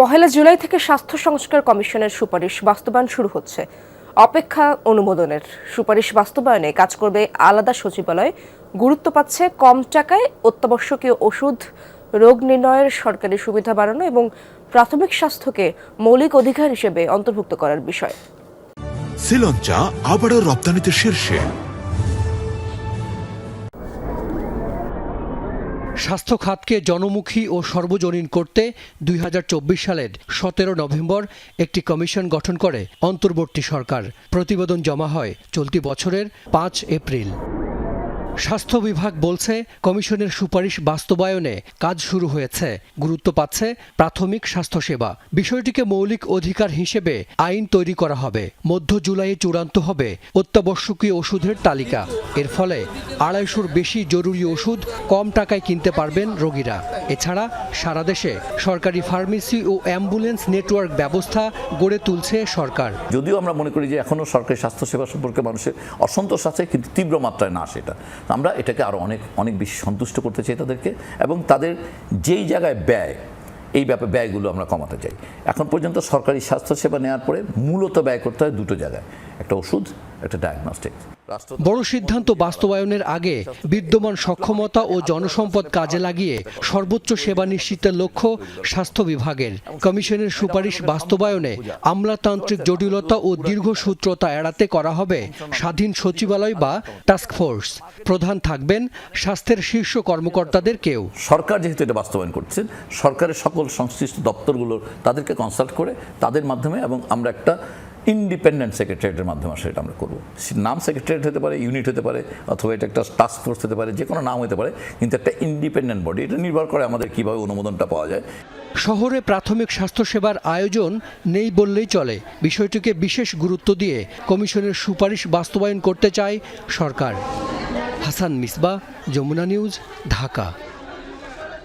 পহেলা জুলাই থেকে স্বাস্থ্য সংস্কার কমিশনের সুপারিশ বাস্তবায়ন শুরু হচ্ছে। অপেক্ষা অনুমোদনের সুপারিশ বাস্তবায়নে কাজ করবে আলাদা সচিবালয়। গুরুত্ব পাচ্ছে কম টাকায় অত্যাবশ্যকীয় ওষুধ, রোগ নির্ণয়ের সরকারি সুবিধা বাড়ানো এবং প্রাথমিক স্বাস্থ্যকে মৌলিক অধিকার হিসেবে অন্তর্ভুক্ত করার বিষয়। শ্রীলঞ্চা আবারও রপ্তানিতে শীর্ষে। স্বাস্থ্য খাতকে জনমুখী ও সর্বজনীন করতে দুই হাজার চব্বিশ সালের সতেরো নভেম্বর একটি কমিশন গঠন করে অন্তর্বর্তী সরকার। প্রতিবেদন জমা হয় চলতি বছরের পাঁচ এপ্রিল। স্বাস্থ্য বিভাগ বলছে কমিশনের সুপারিশ বাস্তবায়নে কাজ শুরু হয়েছে। গুরুত্ব পাচ্ছে প্রাথমিক স্বাস্থ্যসেবা। বিষয়টিকে মৌলিক অধিকার হিসেবে আইন তৈরি করা হবে। মধ্য জুলাইয়ে চূড়ান্ত হবে অত্যাবশ্যকীয় ওষুধের তালিকা। এর ফলে আড়াইশোর বেশি জরুরি ওষুধ কম টাকায় কিনতে পারবেন রোগীরা। এছাড়া সারা দেশে সরকারি ফার্মেসি ও অ্যাম্বুলেন্স নেটওয়ার্ক ব্যবস্থা গড়ে তুলছে সরকার। যদিও আমরা মনে করি যে এখনও সরকারি স্বাস্থ্যসেবা সম্পর্কে মানুষের অসন্তোষ আছে, কিন্তু তীব্র মাত্রায় না সেটা। আমরা এটাকে আরও অনেক অনেক বেশি সন্তুষ্ট করতে চাই তাদেরকে এবং তাদের যেই জায়গায় ব্যয়, এই ব্যাপারে ব্যয়গুলো আমরা কমাতে চাই। এখন পর্যন্ত সরকারি স্বাস্থ্যসেবা নেওয়ার পরে মূলত ব্যয় করতে হয় দুটো জায়গায়। একটা ওষুধ একটা ডায়াগনস্টিক বড় সিদ্ধান্ত বাস্তবায়নের আগে বিদ্যমান সক্ষমতা ও জনসম্পদ কাজে লাগিয়ে সর্বোচ্চ সেবা নিশ্চিতের লক্ষ্য স্বাস্থ্য বিভাগের। কমিশনের সুপারিশ বাস্তবায়নে আমলাতান্ত্রিক জটিলতা ও দীর্ঘসূত্রতা এড়াতে করা হবে স্বাধীন সচিবালয় বা টাস্কফোর্স প্রধান থাকবেন স্বাস্থ্যের শীর্ষ কর্মকর্তাদের কেউ। সরকার যেহেতু এটা বাস্তবায়ন করছেন সরকারের সকল সংশ্লিষ্ট দপ্তরগুলোর তাদেরকে কনসাল্ট করে তাদের মাধ্যমে এবং আমরা একটা ইন্ডিপেন্ডেন্ট সেক্রেটারিয়েটের মাধ্যমে সেটা আমরা করব। নাম সেক্রেটারিয়েট হতে পারে ইউনিট হতে পারে, অথবা এটা একটা টাস্ক ফোর্স হতে পারে যে কোনো নাম হতে পারে, কিন্তু একটা ইন্ডিপেন্ডেন্ট বডি এটা নির্ভর করে আমাদের কীভাবে অনুমোদনটা পাওয়া যায়। শহরে প্রাথমিক স্বাস্থ্যসেবার আয়োজন নেই বললেই চলে। বিষয়টিকে বিশেষ গুরুত্ব দিয়ে কমিশনের সুপারিশ বাস্তবায়ন করতে চায় সরকার। হাসান মিসবা, যমুনা নিউজ, ঢাকা।